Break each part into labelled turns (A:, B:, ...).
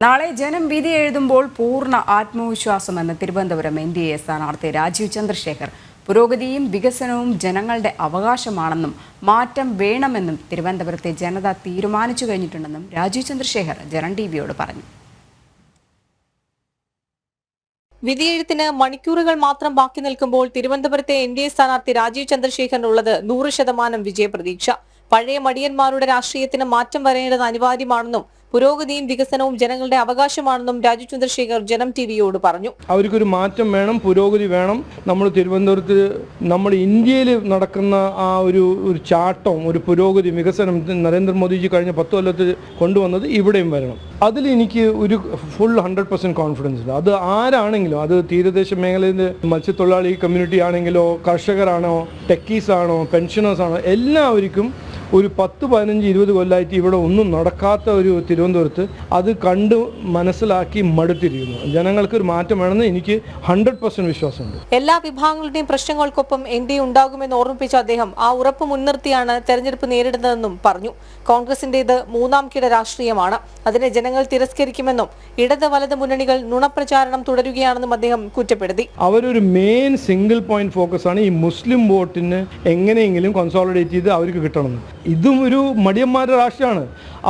A: നാളെ ജനം വിധി എഴുതുമ്പോൾ പൂർണ ആത്മവിശ്വാസമെന്ന് തിരുവനന്തപുരം എൻ ഡി എ സ്ഥാനാർത്ഥി രാജീവ് ചന്ദ്രശേഖർ പുരോഗതിയും വികസനവും ജനങ്ങളുടെ അവകാശമാണെന്നും മാറ്റം വേണമെന്നും തിരുവനന്തപുരത്തെ ജനത തീരുമാനിച്ചു കഴിഞ്ഞിട്ടുണ്ടെന്നും രാജീവ് ചന്ദ്രശേഖർ ജനം ടി വിയോട് പറഞ്ഞു.
B: വിധിയെഴുത്തിന് മണിക്കൂറുകൾ മാത്രം ബാക്കി നിൽക്കുമ്പോൾ തിരുവനന്തപുരത്തെ എൻ ഡി എ സ്ഥാനാർത്ഥി രാജീവ് ചന്ദ്രശേഖരനുള്ളത് നൂറ് ശതമാനം വിജയപ്രതീക്ഷ. പഴയ മടിയന്മാരുടെ രാഷ്ട്രീയത്തിന് മാറ്റം വരേണ്ടത് അനിവാര്യമാണെന്നും പുരോഗതിയും വികസനവും ജനങ്ങളുടെ അവകാശമാണെന്നും രാജു ചന്ദ്രശേഖർ ജനം ടിവിയോട് പറഞ്ഞു.
C: അവർക്കൊരു മാറ്റം വേണം പുരോഗതി വേണം. നമ്മൾ തിരുവനന്തപുരത്ത് നമ്മൾ ഇന്ത്യയിൽ നടക്കുന്ന ആ ഒരു ഒരു ചാട്ടം ഒരു പുരോഗതി വികസനം നരേന്ദ്രമോദിജി കഴിഞ്ഞ പത്ത് കൊല്ലത്ത് കൊണ്ടുവന്നത് ഇവിടെയും വരണം. അതിൽ എനിക്ക് ഒരു ഫുൾ ഹൺഡ്രഡ് പെർസെന്റ് കോൺഫിഡൻസ് ഉണ്ട്. അത് ആരാണെങ്കിലും അത് തീരദേശ മേഖലയിൽ മത്സ്യത്തൊഴിലാളി കമ്മ്യൂണിറ്റി ആണെങ്കിലോ കർഷകരാണോ ടെക്കീസ് ആണോ പെൻഷനേഴ്സ് ആണോ എല്ലാവർക്കും ഒരു പത്ത് പതിനഞ്ച് ഇരുപത് കൊല്ലമായിട്ട് ഇവിടെ ഒന്നും നടക്കാത്ത ഒരു തിരുവനന്തപുരത്ത് അത് കണ്ട് മനസ്സിലാക്കി മടുത്തിരിക്കുന്നു. ജനങ്ങൾക്ക് ഒരു മാറ്റം വേണമെന്ന് എനിക്ക് ഹൺഡ്രഡ് പെർസെന്റ് വിശ്വാസമുണ്ട്.
B: എല്ലാ വിഭാഗങ്ങളുടെയും പ്രശ്നങ്ങൾക്കൊപ്പം എൻ ഡി ഉണ്ടാകുമെന്ന് ഓർമ്മിപ്പിച്ച അദ്ദേഹം ആ ഉറപ്പ് മുൻനിർത്തിയാണ് തെരഞ്ഞെടുപ്പ് നേരിടുന്നതെന്നും പറഞ്ഞു. കോൺഗ്രസിന്റേത് മൂന്നാം കിട രാഷ്ട്രീയമാണ്. അതിനെ ജനങ്ങൾ തിരസ്കരിക്കുമെന്നും ഇടത് വലത് മുന്നണികൾ നുണപ്രചാരണം തുടരുകയാണെന്നും അദ്ദേഹം കുറ്റപ്പെടുത്തി.
C: അവരൊരു മെയിൻ സിംഗിൾ പോയിന്റ് ഫോക്കസ് ആണ് ഈ മുസ്ലിം വോട്ടിന് എങ്ങനെയെങ്കിലും കൺസോളിഡേറ്റ് ചെയ്ത് അവർക്ക് കിട്ടണമെന്ന്. ഇതും ഒരു മടിയന്മാരുടെ രാഷ്ട്രമാണ്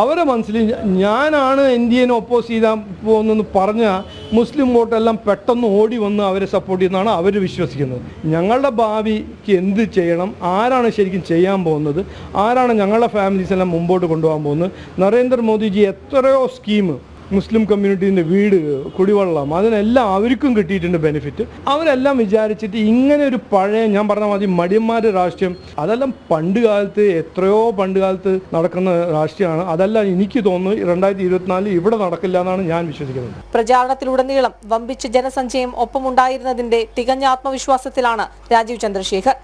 C: അവരെ മനസ്സിൽ ഞാനാണ് ഇന്ത്യനെ ഒപ്പോസ് ചെയ്താൽ പോകുന്നെന്ന് പറഞ്ഞാൽ മുസ്ലിം വോട്ടെല്ലാം പെട്ടെന്ന് ഓടി വന്ന് അവരെ സപ്പോർട്ട് ചെയ്യുന്നതാണ് അവർ വിശ്വസിക്കുന്നത്. ഞങ്ങളുടെ ഭാവിക്ക് എന്ത് ചെയ്യണം? ആരാണ് ശരിക്കും ചെയ്യാൻ പോകുന്നത്? ആരാണ് ഞങ്ങളുടെ ഫാമിലീസ് എല്ലാം മുമ്പോട്ട് കൊണ്ടുപോകാൻ പോകുന്നത്? നരേന്ദ്രമോദിജി എത്രയോ സ്കീം മുസ്ലിം കമ്മ്യൂണിറ്റീന്റെ വീട് കുടിവെള്ളം അതിനെല്ലാം അവർക്കും കിട്ടിയിട്ടുണ്ട് ബെനിഫിറ്റ് അവരെല്ലാം വിചാരിച്ചിട്ട് ഇങ്ങനെ ഒരു പഴയ ഞാൻ പറഞ്ഞ മതി മടിയന്മാരുടെ രാഷ്ട്രീയം അതെല്ലാം പണ്ട് കാലത്ത് എത്രയോ പണ്ട് കാലത്ത് നടക്കുന്ന രാഷ്ട്രീയമാണ്. അതെല്ലാം എനിക്ക് തോന്നുന്നു രണ്ടായിരത്തി ഇരുപത്തിനാലിൽ ഇവിടെ നടക്കില്ല എന്നാണ് ഞാൻ വിശ്വസിക്കുന്നത്.
B: പ്രചാരണത്തിലുടനീളം വമ്പിച്ച ജനസഞ്ചയം ഒപ്പമുണ്ടായിരുന്നതിന്റെ തികഞ്ഞ ആത്മവിശ്വാസത്തിലാണ് രാജീവ് ചന്ദ്രശേഖർ.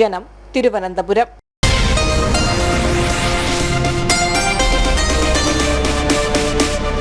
B: ജനം തിരുവനന്തപുരം.